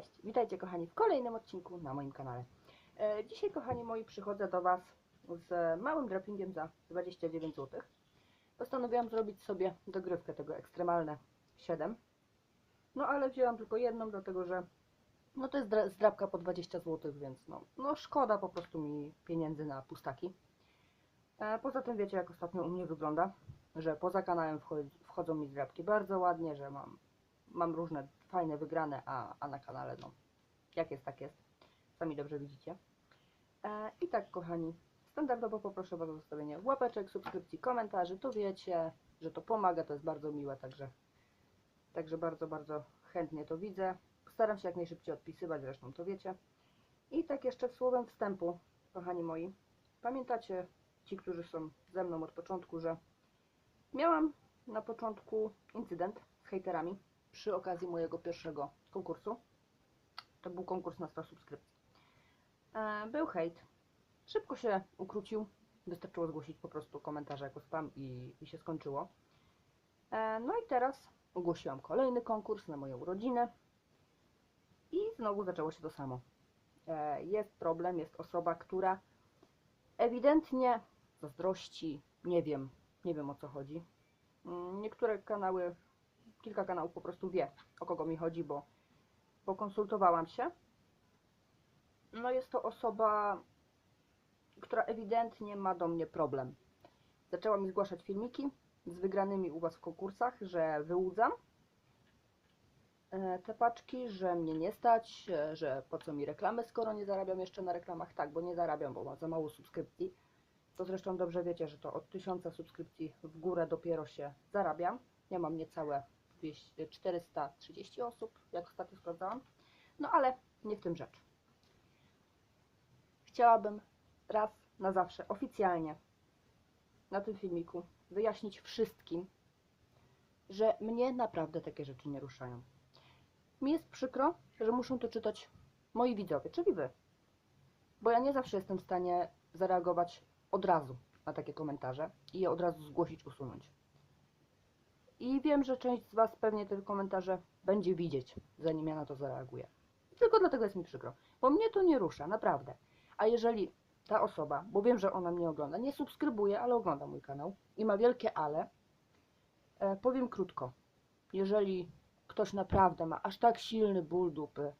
Cześć, witajcie kochani w kolejnym odcinku na moim kanale. E, dzisiaj kochani moi przychodzę do Was z małym drapingiem za 29 zł. Postanowiłam zrobić sobie dogrywkę tego ekstremalne 7. No ale wzięłam tylko jedną, dlatego że no to jest dra- zdrabka po 20 zł, więc no, no szkoda po prostu mi pieniędzy na pustaki. E, poza tym wiecie jak ostatnio u mnie wygląda, że poza kanałem wcho- wchodzą mi zdrabki bardzo ładnie, że mam mam różne fajne wygrane, a, a na kanale no jak jest, tak jest. Sami dobrze widzicie. E, I tak kochani, standardowo poproszę Was o zostawienie łapeczek, subskrypcji, komentarzy. To wiecie, że to pomaga, to jest bardzo miłe, także, także bardzo, bardzo chętnie to widzę. Staram się jak najszybciej odpisywać, zresztą to wiecie. I tak jeszcze słowem wstępu, kochani moi, pamiętacie ci, którzy są ze mną od początku, że miałam na początku incydent z hejterami przy okazji mojego pierwszego konkursu. To był konkurs na 100 subskrypcji. E, Był hejt. Szybko się ukrócił. Wystarczyło zgłosić po prostu komentarze jako spam i, i się skończyło. E, No i teraz ogłosiłam kolejny konkurs na moją urodzinę. I znowu zaczęło się to samo. E, Jest problem, jest osoba, która ewidentnie zazdrości, nie wiem, nie wiem o co chodzi. Mm, Niektóre kanały kilka kanałów po prostu wie, o kogo mi chodzi, bo pokonsultowałam się. No jest to osoba, która ewidentnie ma do mnie problem. Zaczęła mi zgłaszać filmiki z wygranymi u Was w konkursach, że wyłudzam e, te paczki, że mnie nie stać, e, że po co mi reklamy, skoro nie zarabiam jeszcze na reklamach. Tak, bo nie zarabiam, bo mam za mało subskrypcji. To zresztą dobrze wiecie, że to od 1000 subskrypcji w górę dopiero się zarabiam. Ja mam niecałe 200, 430 osób, jak ostatnio sprawdzałam. No ale nie w tym rzecz. Chciałabym raz na zawsze oficjalnie na tym filmiku wyjaśnić wszystkim, że mnie naprawdę takie rzeczy nie ruszają. Mi jest przykro, że muszą to czytać moi widzowie, czyli wy. Bo ja nie zawsze jestem w stanie zareagować od razu na takie komentarze i je od razu zgłosić, usunąć. I wiem, że część z Was pewnie te komentarze będzie widzieć, zanim ja na to zareaguję. Tylko dlatego jest mi przykro, bo mnie to nie rusza, naprawdę. A jeżeli ta osoba, bo wiem, że ona mnie ogląda, nie subskrybuje, ale ogląda mój kanał i ma wielkie ale, e, powiem krótko. Jeżeli ktoś naprawdę ma aż tak silny ból dupy,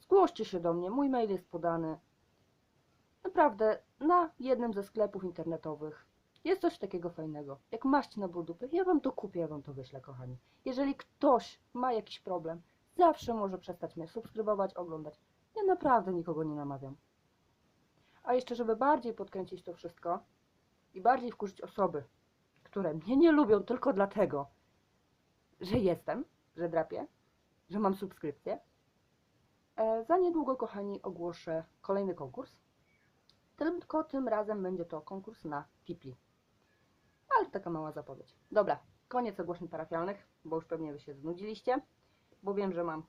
zgłoście się do mnie, mój mail jest podany. Naprawdę, na jednym ze sklepów internetowych jest coś takiego fajnego, jak maść na ból dupy. Ja wam to kupię, ja wam to wyślę, kochani. Jeżeli ktoś ma jakiś problem, zawsze może przestać mnie subskrybować, oglądać. Ja naprawdę nikogo nie namawiam. A jeszcze, żeby bardziej podkręcić to wszystko i bardziej wkurzyć osoby, które mnie nie lubią tylko dlatego, że jestem, że drapię, że mam subskrypcję, e, za niedługo, kochani, ogłoszę kolejny konkurs. Tylko tym razem będzie to konkurs na Tipli. Ale taka mała zapowiedź. Dobra, koniec ogłoszeń parafialnych, bo już pewnie wy się znudziliście, bo wiem, że mam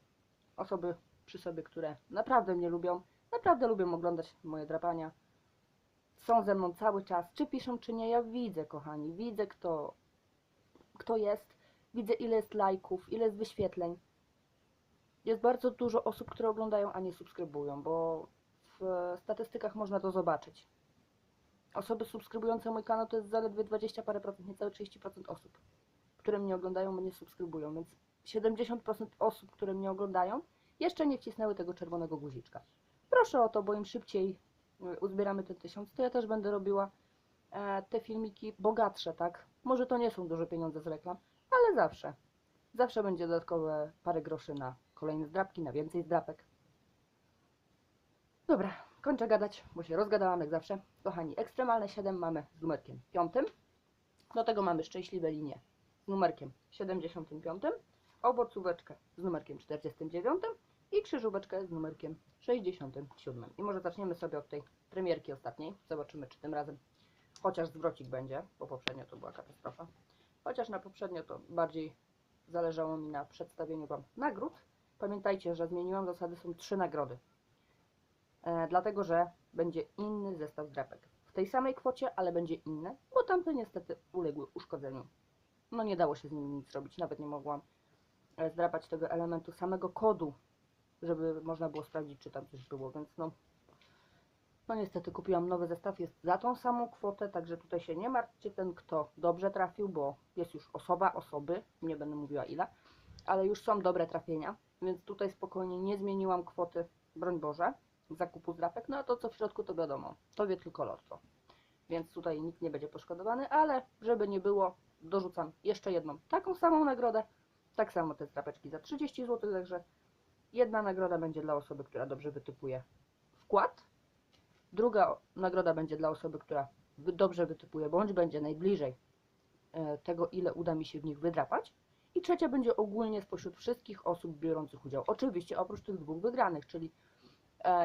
osoby przy sobie, które naprawdę mnie lubią, naprawdę lubią oglądać moje drapania. Są ze mną cały czas, czy piszą, czy nie, ja widzę, kochani, widzę kto, kto jest, widzę ile jest lajków, ile jest wyświetleń. Jest bardzo dużo osób, które oglądają, a nie subskrybują, bo w statystykach można to zobaczyć. Osoby subskrybujące mój kanał to jest zaledwie 20 parę procent, niecałe 30% osób, które mnie oglądają, mnie subskrybują, więc 70% osób, które mnie oglądają, jeszcze nie wcisnęły tego czerwonego guziczka. Proszę o to, bo im szybciej y, uzbieramy ten tysiąc, to ja też będę robiła e, te filmiki bogatsze, tak? Może to nie są duże pieniądze z reklam, ale zawsze. Zawsze będzie dodatkowe parę groszy na kolejne zdrapki, na więcej zdrapek. Dobra, kończę gadać, bo się rozgadałam jak zawsze. Kochani, ekstremalne 7 mamy z numerkiem 5. Do tego mamy szczęśliwe linie z numerkiem 75, owocóweczkę z numerkiem 49 i krzyżóweczkę z numerkiem 67. I może zaczniemy sobie od tej premierki ostatniej. Zobaczymy, czy tym razem chociaż zwrocik będzie, bo poprzednio to była katastrofa. Chociaż na poprzednio to bardziej zależało mi na przedstawieniu Wam nagród. Pamiętajcie, że zmieniłam zasady, są trzy nagrody. E, dlatego, że będzie inny zestaw drapek. W tej samej kwocie, ale będzie inny, bo tamte niestety uległy uszkodzeniu. No nie dało się z nimi nic zrobić, nawet nie mogłam e, zdrapać tego elementu samego kodu żeby można było sprawdzić, czy tam coś było, więc no. No niestety kupiłam nowy zestaw, jest za tą samą kwotę, także tutaj się nie martwcie, ten kto dobrze trafił, bo jest już osoba, osoby, nie będę mówiła ile, ale już są dobre trafienia, więc tutaj spokojnie nie zmieniłam kwoty, broń Boże, zakupu zdrapek, no a to co w środku to wiadomo, to wie tylko lotto, więc tutaj nikt nie będzie poszkodowany, ale żeby nie było, dorzucam jeszcze jedną taką samą nagrodę, tak samo te zdrapeczki za 30 zł, także jedna nagroda będzie dla osoby, która dobrze wytypuje wkład, druga nagroda będzie dla osoby, która dobrze wytypuje, bądź będzie najbliżej e, tego, ile uda mi się w nich wydrapać. I trzecia będzie ogólnie spośród wszystkich osób biorących udział. Oczywiście oprócz tych dwóch wygranych, czyli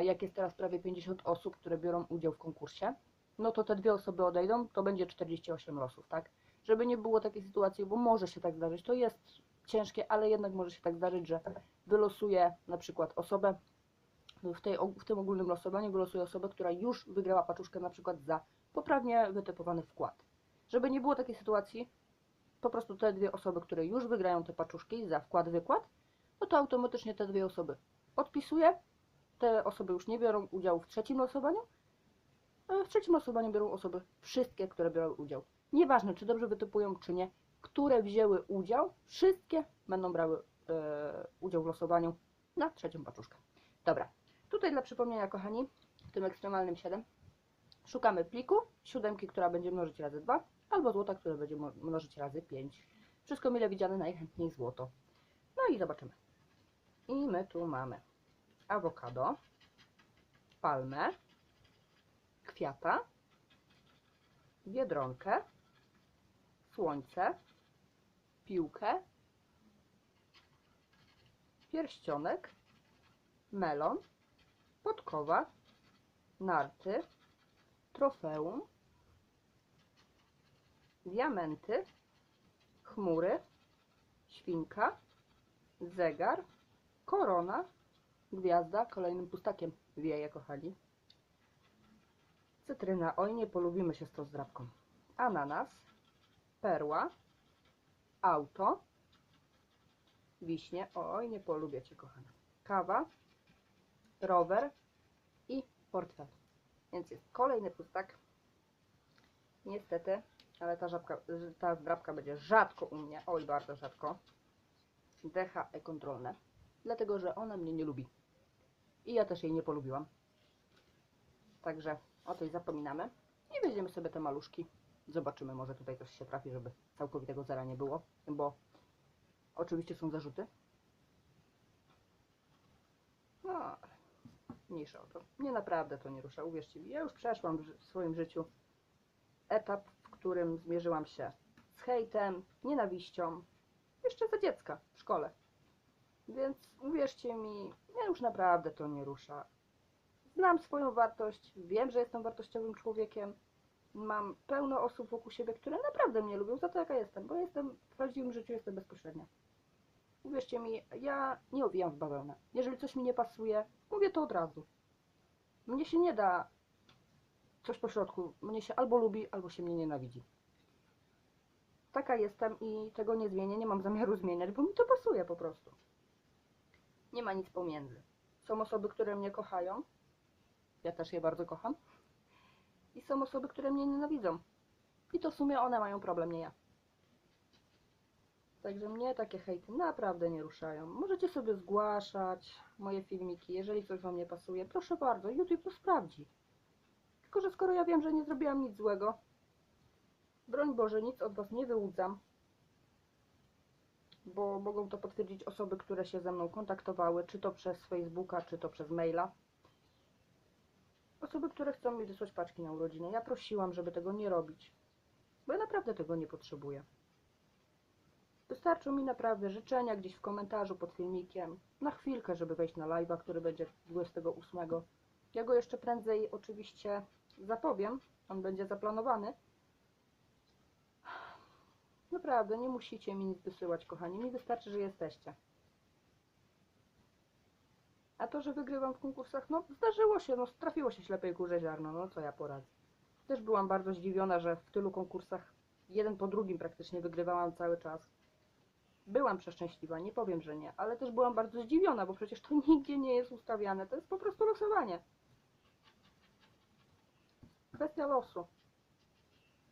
jak jest teraz prawie 50 osób, które biorą udział w konkursie, no to te dwie osoby odejdą, to będzie 48 losów, tak? Żeby nie było takiej sytuacji, bo może się tak zdarzyć, to jest ciężkie, ale jednak może się tak zdarzyć, że wylosuję na przykład osobę, w, tej, w tym ogólnym losowaniu wylosuję osobę, która już wygrała paczuszkę na przykład za poprawnie wytypowany wkład. Żeby nie było takiej sytuacji, po prostu te dwie osoby, które już wygrają te paczuszki za wkład wykład, no to automatycznie te dwie osoby odpisuję. Te osoby już nie biorą udziału w trzecim losowaniu. W trzecim losowaniu biorą osoby wszystkie, które biorą udział. Nieważne, czy dobrze wytypują, czy nie, które wzięły udział, wszystkie będą brały e, udział w losowaniu na trzecią paczuszkę. Dobra, tutaj dla przypomnienia, kochani, w tym ekstremalnym 7 szukamy pliku, siódemki, która będzie mnożyć razy 2, albo złota, które będzie mnożyć razy 5. Wszystko mile widziane, najchętniej złoto. No i zobaczymy. I my tu mamy awokado, palmę, kwiata, biedronkę, słońce, piłkę, pierścionek, melon, podkowa, narty, trofeum, diamenty, chmury, świnka, zegar, korona, gwiazda, kolejnym pustakiem wieje, kochani. Cytryna, oj nie polubimy się z tą zdrabką. Ananas, perła, auto, wiśnie, oj nie polubię Cię, kochana. Kawa, rower i portfel. Więc jest kolejny pustak. Niestety, ale ta, żabka, ta zdrabka będzie rzadko u mnie, oj bardzo rzadko. DHE kontrolne, dlatego że ona mnie nie lubi. I ja też jej nie polubiłam. Także o tej zapominamy. I weźmiemy sobie te maluszki. Zobaczymy, może tutaj coś się trafi, żeby całkowitego zera nie było, bo oczywiście są zarzuty. No, mniejsza o to. Nie naprawdę to nie rusza, uwierzcie mi. Ja już przeszłam w swoim życiu etap, w którym zmierzyłam się z hejtem, nienawiścią, jeszcze za dziecka w szkole. Więc uwierzcie mi, ja już naprawdę to nie rusza. Znam swoją wartość, wiem, że jestem wartościowym człowiekiem. Mam pełno osób wokół siebie, które naprawdę mnie lubią za to, jaka jestem, bo jestem w prawdziwym życiu jestem bezpośrednia. Uwierzcie mi, ja nie owijam w bawełnę. Jeżeli coś mi nie pasuje, mówię to od razu. Mnie się nie da coś po środku. Mnie się albo lubi, albo się mnie nienawidzi. Taka jestem i tego nie zmienię, nie mam zamiaru zmieniać, bo mi to pasuje po prostu. Nie ma nic pomiędzy. Są osoby, które mnie kochają. Ja też je bardzo kocham. I są osoby, które mnie nienawidzą. I to w sumie one mają problem, nie ja. Także mnie takie hejty naprawdę nie ruszają. Możecie sobie zgłaszać moje filmiki, jeżeli coś Wam nie pasuje. Proszę bardzo, YouTube to sprawdzi. Tylko, że skoro ja wiem, że nie zrobiłam nic złego, broń Boże, nic od Was nie wyłudzam, bo mogą to potwierdzić osoby, które się ze mną kontaktowały, czy to przez Facebooka, czy to przez maila. Osoby, które chcą mi wysłać paczki na urodziny. Ja prosiłam, żeby tego nie robić, bo ja naprawdę tego nie potrzebuję. Wystarczą mi naprawdę życzenia gdzieś w komentarzu pod filmikiem, na chwilkę, żeby wejść na live'a, który będzie 28. Ja go jeszcze prędzej oczywiście zapowiem, on będzie zaplanowany. Naprawdę, nie musicie mi nic wysyłać, kochani, mi wystarczy, że jesteście. A to, że wygrywam w konkursach, no zdarzyło się, no trafiło się ślepej kurze ziarno, no co ja poradzę. Też byłam bardzo zdziwiona, że w tylu konkursach jeden po drugim praktycznie wygrywałam cały czas. Byłam przeszczęśliwa, nie powiem, że nie, ale też byłam bardzo zdziwiona, bo przecież to nigdzie nie jest ustawiane. To jest po prostu losowanie. Kwestia losu.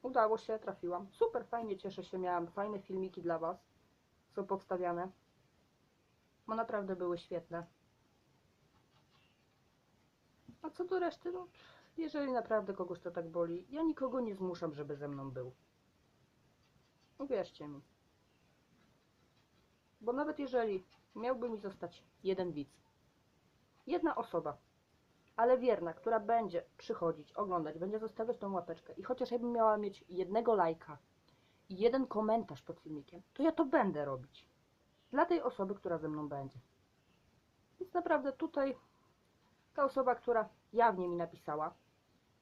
Udało się, trafiłam. Super, fajnie, cieszę się, miałam fajne filmiki dla Was. Są powstawiane. Bo naprawdę były świetne. A co do reszty, no, jeżeli naprawdę kogoś to tak boli, ja nikogo nie zmuszam, żeby ze mną był. Uwierzcie mi. Bo nawet jeżeli miałby mi zostać jeden widz, jedna osoba, ale wierna, która będzie przychodzić, oglądać, będzie zostawiać tą łapeczkę i chociaż ja bym miała mieć jednego lajka i jeden komentarz pod filmikiem, to ja to będę robić. Dla tej osoby, która ze mną będzie. Więc naprawdę tutaj ta osoba, która jawnie mi napisała,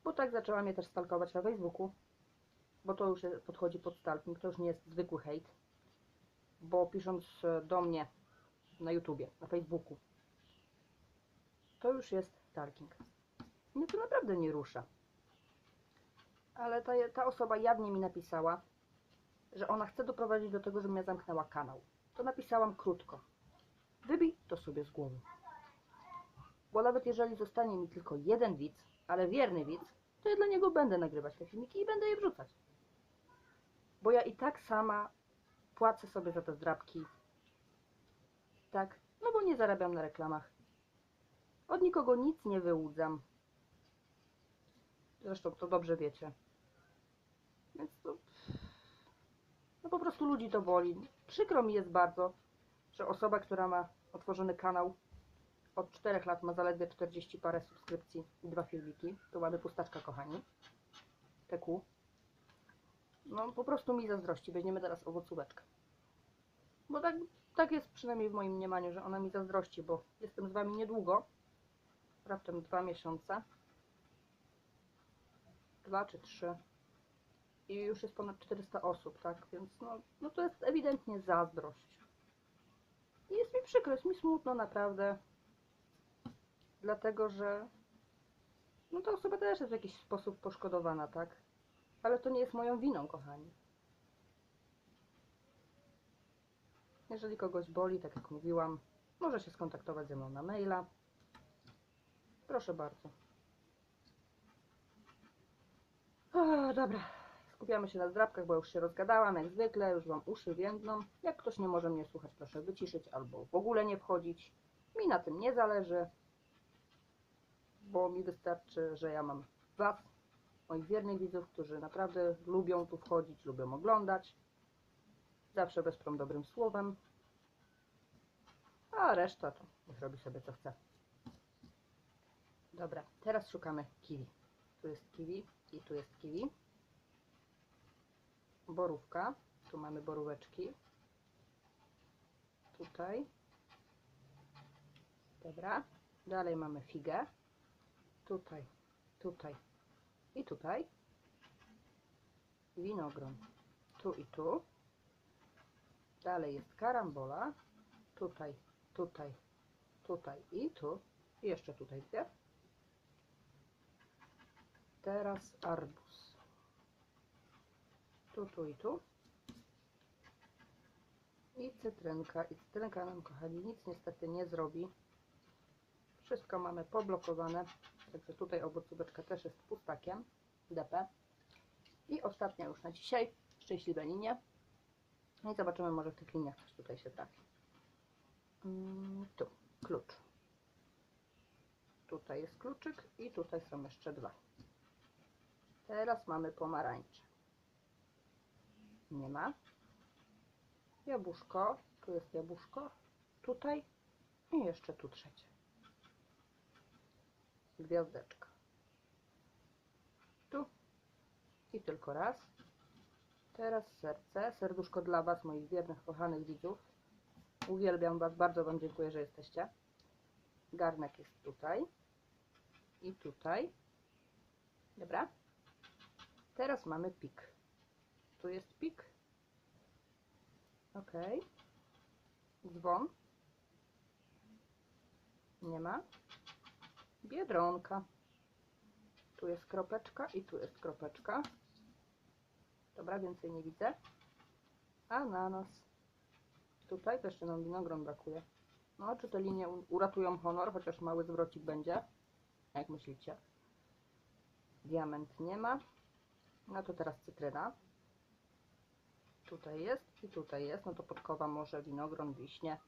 bo tak zaczęła mnie też stalkować na Facebooku, bo to już podchodzi pod stalking, to już nie jest zwykły hejt, bo pisząc do mnie na YouTubie, na Facebooku, to już jest stalking. Mnie to naprawdę nie rusza. Ale ta, ta osoba jawnie mi napisała, że ona chce doprowadzić do tego, żebym ja zamknęła kanał. To napisałam krótko. Wybij to sobie z głowy. Bo nawet jeżeli zostanie mi tylko jeden widz, ale wierny widz, to ja dla niego będę nagrywać te filmiki i będę je wrzucać. Bo ja i tak sama płacę sobie za te zdrabki. Tak, no bo nie zarabiam na reklamach. Od nikogo nic nie wyłudzam. Zresztą to dobrze wiecie. Więc to... No po prostu ludzi to boli. Przykro mi jest bardzo, że osoba, która ma otworzony kanał od 4 lat ma zaledwie 40 parę subskrypcji i dwa filmiki. Tu mamy pustaczka, kochani. TQ. No po prostu mi zazdrości. Weźmiemy teraz owocóweczkę. Bo tak, tak jest przynajmniej w moim mniemaniu, że ona mi zazdrości, bo jestem z Wami niedługo. Raptem dwa miesiące. Dwa czy trzy. I już jest ponad 400 osób, tak? Więc no, no to jest ewidentnie zazdrość. I jest mi przykro, jest mi smutno naprawdę. Dlatego, że no ta osoba też jest w jakiś sposób poszkodowana, tak? Ale to nie jest moją winą, kochani. Jeżeli kogoś boli, tak jak mówiłam, może się skontaktować ze mną na maila. Proszę bardzo. O, dobra, skupiamy się na zdrabkach, bo już się rozgadałam, jak zwykle, już Wam uszy więdną. Jak ktoś nie może mnie słuchać, proszę wyciszyć albo w ogóle nie wchodzić. Mi na tym nie zależy, bo mi wystarczy, że ja mam Was, moich wiernych widzów, którzy naprawdę lubią tu wchodzić, lubią oglądać. Zawsze wesprą dobrym słowem. A reszta to niech robi sobie co chce. Dobra, teraz szukamy kiwi. Tu jest kiwi i tu jest kiwi. Borówka. Tu mamy boróweczki. Tutaj. Dobra. Dalej mamy figę. Tutaj, tutaj i tutaj. Winogron. Tu i tu. Dalej jest karambola. Tutaj, tutaj, tutaj i tu. I jeszcze tutaj dwie. Teraz arbuz. Tu, tu i tu. I cytrynka. I cytrynka nam, kochani, nic niestety nie zrobi. Wszystko mamy poblokowane. Także tutaj owocóweczka też jest pustakiem. DP. I ostatnia już na dzisiaj. Szczęśliwe linie. No i zobaczymy, może w tych liniach coś tutaj się trafi. Mm, tu, klucz. Tutaj jest kluczyk i tutaj są jeszcze dwa. Teraz mamy pomarańcze. Nie ma. Jabłuszko. Tu jest jabłuszko. Tutaj. I jeszcze tu trzecie. Gwiazdeczka. Tu. I tylko raz. Teraz serce. Serduszko dla Was, moich wiernych, kochanych widzów. Uwielbiam Was. Bardzo Wam dziękuję, że jesteście. Garnek jest tutaj. I tutaj. Dobra. Teraz mamy pik. Tu jest pik. Ok. Dzwon. Nie ma. Biedronka. Tu jest kropeczka i tu jest kropeczka. Dobra, więcej nie widzę. Ananas. Tutaj jeszcze nam winogron brakuje. No, czy te linie uratują honor, chociaż mały zwrocik będzie? Jak myślicie? Diament nie ma. No to teraz cytryna. Tutaj jest i tutaj jest. No to podkowa może winogron, wiśnie.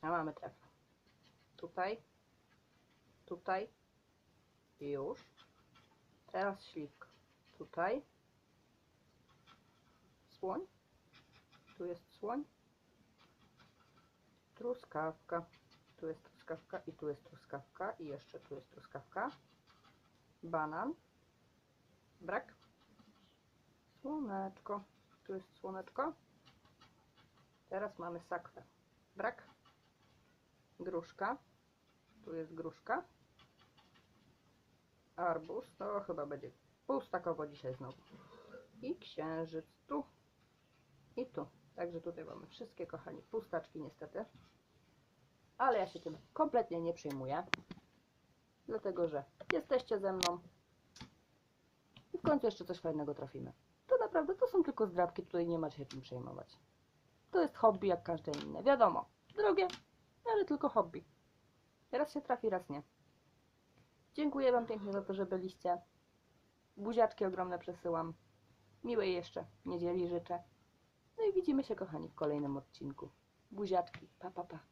A mamy trefę. Tutaj. Tutaj. Już. Teraz śliwka. Tutaj. Słoń. Tu jest słoń. Truskawka. Tu jest truskawka i tu jest truskawka i jeszcze tu jest truskawka. Banan. Brak. Słoneczko. Tu jest słoneczko. Teraz mamy sakwę. Brak. Gruszka. Tu jest gruszka. Arbuz. To chyba będzie pustakowo dzisiaj znowu. I księżyc tu i tu. Także tutaj mamy wszystkie, kochani, pustaczki niestety. Ale ja się tym kompletnie nie przejmuję. Dlatego, że jesteście ze mną. I w końcu jeszcze coś fajnego trafimy. To naprawdę, to są tylko zdrabki, tutaj nie ma się czym przejmować. To jest hobby jak każde inne. Wiadomo, drogie, ale tylko hobby. Raz się trafi, raz nie. Dziękuję Wam pięknie za to, że byliście. Buziaczki ogromne przesyłam. Miłej jeszcze niedzieli życzę. No i widzimy się, kochani, w kolejnym odcinku. Buziaczki. Pa, pa, pa.